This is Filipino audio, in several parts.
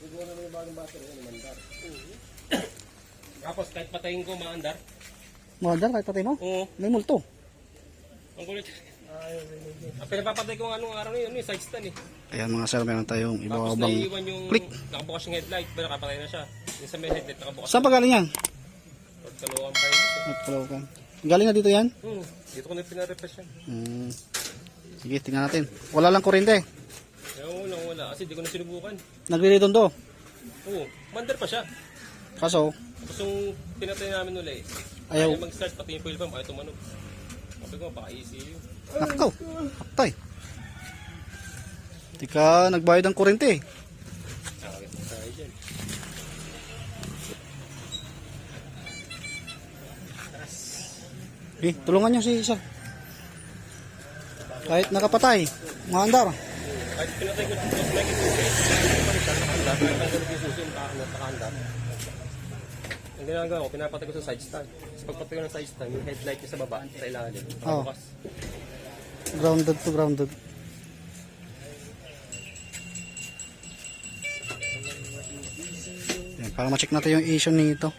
Siguro na yung bagong battery, ano, mandar. Tapos kahit patayin ko, maandar. Model, kahit patay mo. Oo. May multo. Ang kulit. Ang pinapapatay ko ng anong araw na yun, yung side stand eh. Ayan mga sir, meron tayong Tapos ibabang naiiwan yung click. nakabukas yung headlight, pero nakapatay na siya. Yung sa may headlight, nakabukas. Saan pa galing yan? Pagkaluan pa yun. At Caloocan. Galing na dito yan? Hmm. Dito ko na pinarefresh yan. Hmm. Sige, tingnan natin. Wala lang kuryente. Eh, wala. Kasi di ko na sinubukan. Nagre-redon to. Oo. Mandar pa siya. Kaso, Tapos yung pinatay namin uli, Ayaw. ayaw mag-start, pati yung fuel pump, ayaw tumanog. Sabi ko, paka-ECU. naktaw. Aktay. Di ka nagbayad ng tayo dyan. Eh, tulungan nyo si isa. Kahit nakapatay, maandar. Kahit pinatay ko, may kitubi, palitan, nakaandar, natanggal ko yung susi, naka- nakaandar. Ang ginagawa ko, pinapatay ko sa side stand. Tapos pagpatay ko ng side stand, yung headlight niya sa baba, sa ilalim, Oh. nakabukas. Grounded to grounded. Yan, para ma-check natin yung issue nito.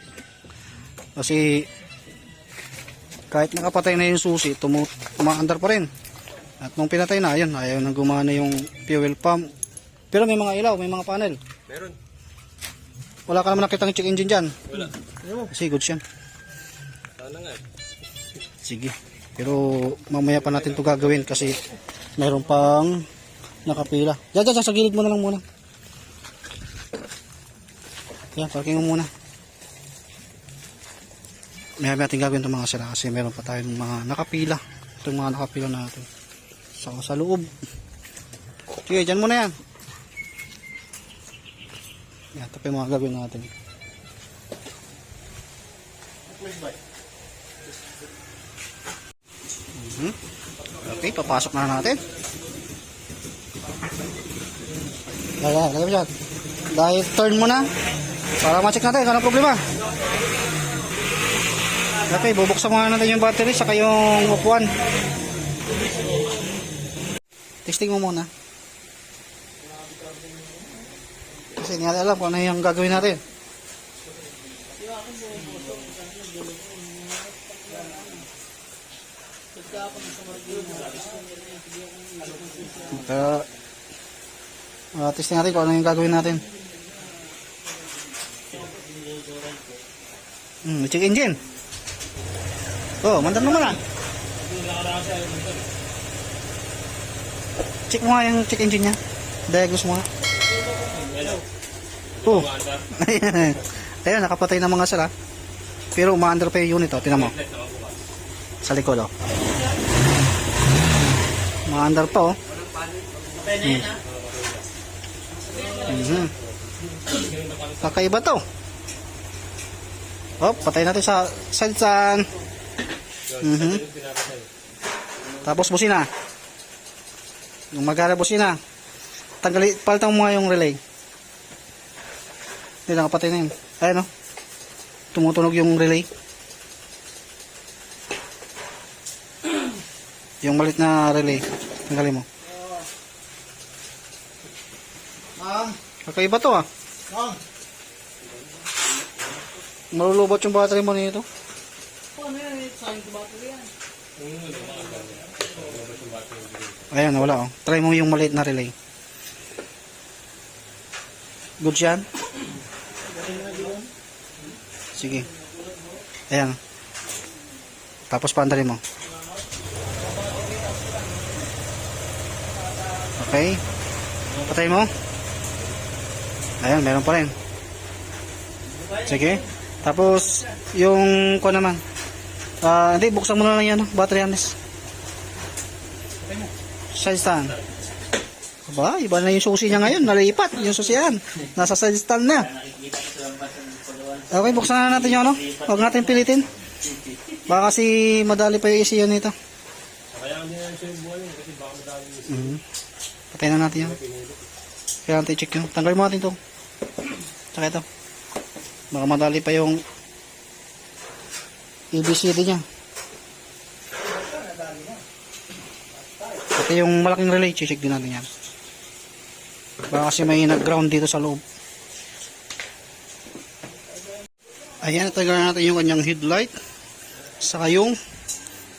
Kasi kahit nakapatay na yung susi, tumu tumaandar pa rin. At nung pinatay na, ayun, ayaw nang gumana yung fuel pump. Pero may mga ilaw, may mga panel. Meron. Wala ka naman nakitang check engine dyan. Wala. Kasi goods yan. Sana nga. Sige. Pero mamaya pa natin to gagawin kasi mayroon pang nakapila. Diyan, diyan, sa gilid mo na lang muna. Yan, parking mo muna. Maya natin gagawin itong mga sila kasi meron pa tayong mga nakapila. Itong mga nakapila natin. Saka sa loob. Sige, dyan muna yan. Yan, ito pa yung mga gagawin natin. Mhm. Okay, papasok na natin. Lagay, lagay mo dyan. Dahil turn mo na. Para ma-check natin kung problema. Okay, bubuksan muna natin yung battery saka yung upuan. Testing mo muna. Kasi hindi natin alam kung ano yung gagawin natin. Kaya, uh, testing natin kung ano yung gagawin natin. Hmm, check engine. Oh, mandan naman ah. Check mo nga yung check engine niya. Diagnose mo nga. Oh. Ayan, nakapatay na mga sala. Pero umaandar pa yung unit, oh. Tinan mo. Sa likod, oh. Umaandar pa, oh. Hmm. Mhm. Kakaiba to. Oh, patay natin sa salitan. Mhm. Pinapatay. Tapos busina. Yung magara busina. Tanggali, palitan mo nga yung relay. Hindi, nakapatay na yun. Ayan o. Tumutunog yung relay. Yung malit na relay. Tanggalin mo. Ma'am, Kakaiba to ah. ma'am. Malulubot yung battery mo nito. Paano yan? Saan ko battery yan? Ayan, wala oh. Try mo yung maliit na relay. Good yan? Sige. Ayan. Tapos paandarin mo. Okay. Patay mo. Ayan, meron pa rin. Sige. Tapos, yung ko naman. Ah, hindi, buksan mo na lang yan, no? battery harness. Side stand. Aba, iba na yung susi niya ngayon. Nalipat yung susian. Nasa stand na. Okay, buksan na natin yun, no? Huwag natin pilitin. Baka kasi madali pa yung ECU nito. Kaya hindi na siya yung kasi baka madami yung Mhm. Patay na natin yan. Kaya natin check yun. Tanggalin mo natin to. Tsaka ito. Baka madali pa yung ABCD niya. Pati yung malaking relay, check din natin yan. Baka kasi may nag-ground dito sa loob. Ayan, natanggalan natin yung kanyang headlight. Saka yung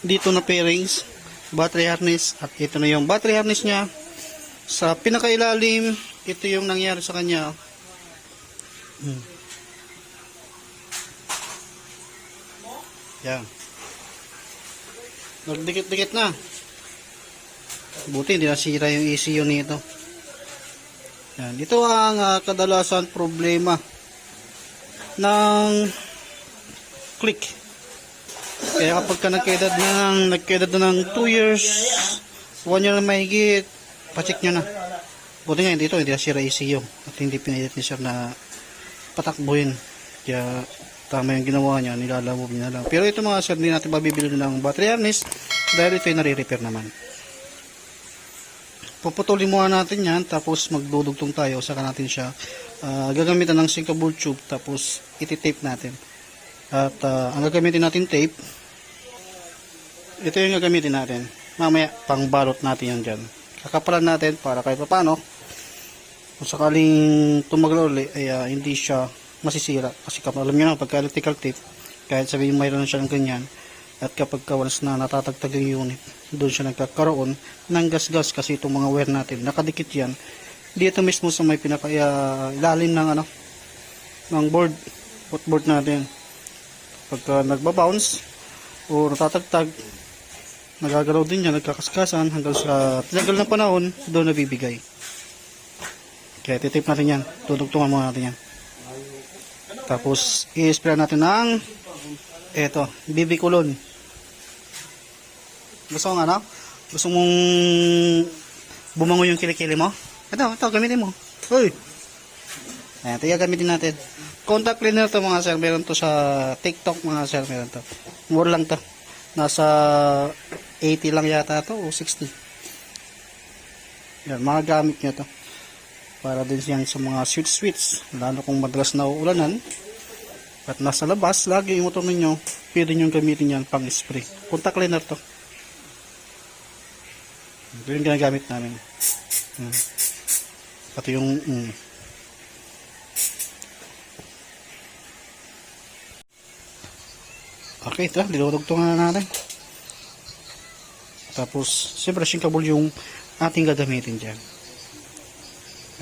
dito na pairings, battery harness. At ito na yung battery harness niya. Sa pinakailalim, ito yung nangyari sa kanya. Hmm. Yan. Nagdikit-dikit na. Buti hindi nasira yung ECU nito. Yan. Ito ang ah, kadalasan problema ng click. Kaya kapag ka nagkaedad ng nagkaedad na ng 2 years, 1 year na mahigit, pacheck nyo na. Buti nga dito, hindi nasira ECU at hindi pinilit ni sir na patakbuhin. Kaya tama yung ginawa niya, nilalabo niya na lang. Pero ito mga sir, hindi natin mabibili ng battery harness dahil ito ay nare-repair naman. Puputulin muna natin yan, tapos magdudugtong tayo, saka natin siya ah, gagamitan ng sinkable tube, tapos iti-tape natin. At ah, ang gagamitin natin tape, ito yung gagamitin natin. Mamaya, pang balot natin yan dyan. Kakapalan natin para kahit pa paano, kung sakaling tumagal uli, ay ah, hindi siya masisira. Kasi kapag alam nyo na, pagka electrical tape, kahit sabihin mayroon siya ng ganyan, at kapag kawalas na natatagtag yung unit, doon siya nagkakaroon ng gasgas kasi itong mga wire natin, nakadikit yan. Dito mismo sa may pinaka ah, ilalim ng ano, ng board, footboard natin. Pagka nagbabounce o natatagtag, nagagalaw din yan, nagkakaskasan hanggang sa tinagal ng panahon, doon nabibigay. Kaya titip natin yan, tutugtungan muna natin yan. Tapos, i-spray natin ng eto, BB kulon. Gusto mo ano? Gusto mong bumango yung kilikili mo? Ito, ito, gamitin mo. Uy! Ayan, ito gamitin natin. Contact cleaner to mga sir. Meron to sa TikTok mga sir. Meron to. Mura lang to. Nasa 80 lang yata to o 60. Yan, mga gamit nyo to. Para din yan sa mga sweet sweets. Lalo kung madalas na uulanan. At nasa labas, lagi yung motor ninyo, pwede nyo gamitin yan pang spray. Contact cleaner to. Ito yung ginagamit namin. Hmm. Pati yung... Mm. Okay, ito. Diludugtungan na natin. Tapos, siyempre, sinkable yung ating gagamitin dyan.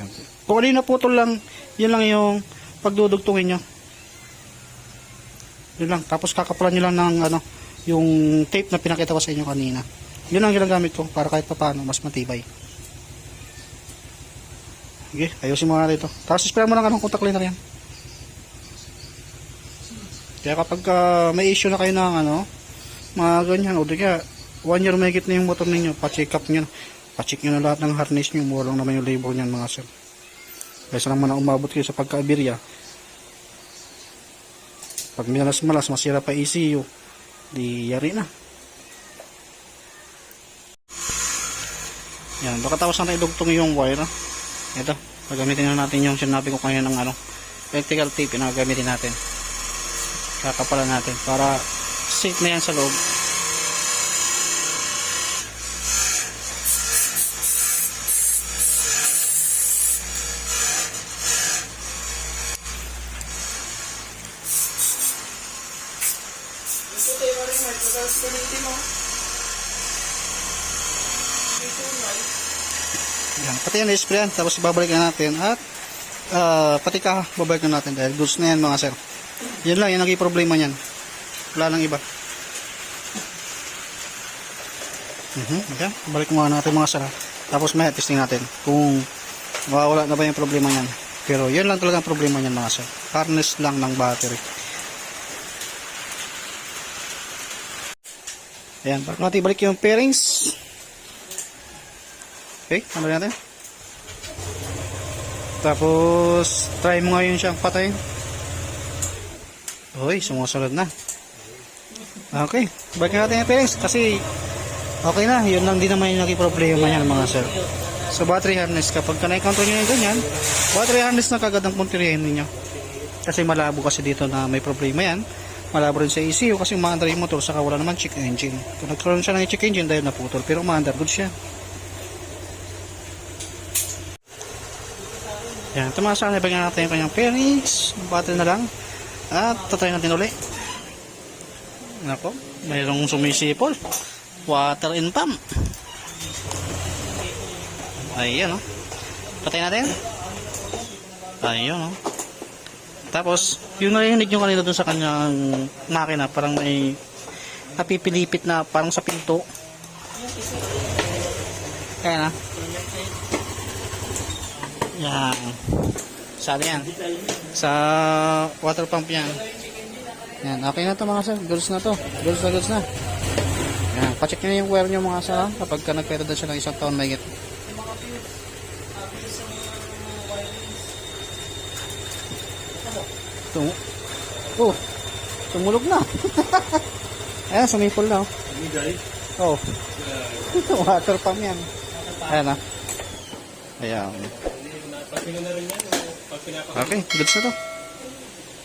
Yan. Kung ano yung naputol lang, yun lang yung pagdudugtungin nyo. Yun lang. Tapos kakapalan nyo lang ng ano, yung tape na pinakita ko sa inyo kanina. Yun ang ginagamit ko para kahit paano mas matibay. Okay, ayusin mo natin ito. Tapos spray mo lang anong contact cleaner yan. Kaya kapag ah, may issue na kayo ng ano, mga ganyan, o di kaya, one year may na yung motor ninyo, pa-check up nyo. Pa-check nyo na lahat ng harness nyo, mura lang naman yung labor nyan mga sir. Kaysa naman na umabot kayo sa pagka-abirya, pag minalas-malas, masira pa ECU, di yari na. Yan, baka tapos na idugtong yung wire. Ito, gagamitin na natin yung sinabi ko kanina ng ano, electrical tape na gagamitin natin. Kakapalan natin para safe na yan sa loob. Yan, pati yan na-sprayan, tapos babalik na natin at ah, pati ka babalik na natin dahil goods na yan mga sir. Yan lang, yan ang problema niyan. Wala nang iba. Mhm, okay. Balik muna natin mga sir. Tapos may testing natin kung mawawala na ba yung problema niyan. Pero yun lang talaga ang problema niyan mga sir. Harness lang ng battery. Ayan, bago natin balik yung pairings. Okay, ano natin? Tapos, try mo ngayon siyang patayin. Uy, sumusunod na. Okay, balik natin yung pairings kasi okay na, yun lang din naman yung naging problema yan mga sir. Sa battery harness, kapag ka na-encounter nyo yung ganyan, battery harness na kagad ang puntirihin ninyo. Kasi malabo kasi dito na may problema yan. Malabo rin sa ECU kasi umaandar yung motor saka wala naman check engine. Kung nagkaroon siya ng check engine dahil naputol pero umaandar good siya. Yan, tumasan na natin yung kanyang pairings, battery na lang. At tatry natin uli. Nako, mayroong sumisipol. Water in pump. Ayan, oh. Patay natin. Ayun, oh. Tapos, yung narinig nyo kanina dun sa kanyang makina, parang may napipilipit na parang sa pinto. Ayan, ah. Yan. Sali yan. Sa water pump yan. Yan, okay na to mga sir. Goods na to. Goods na goods na. Yan, pacheck nyo yung wire nyo mga sir kapag ka nagpeta na siya ng isang taon may Tum oh, tumulog na. Ayan, sumipol na. Oh. Oh. water pump yan. Ayan ah. Ayan. Pag Okay, goods na to.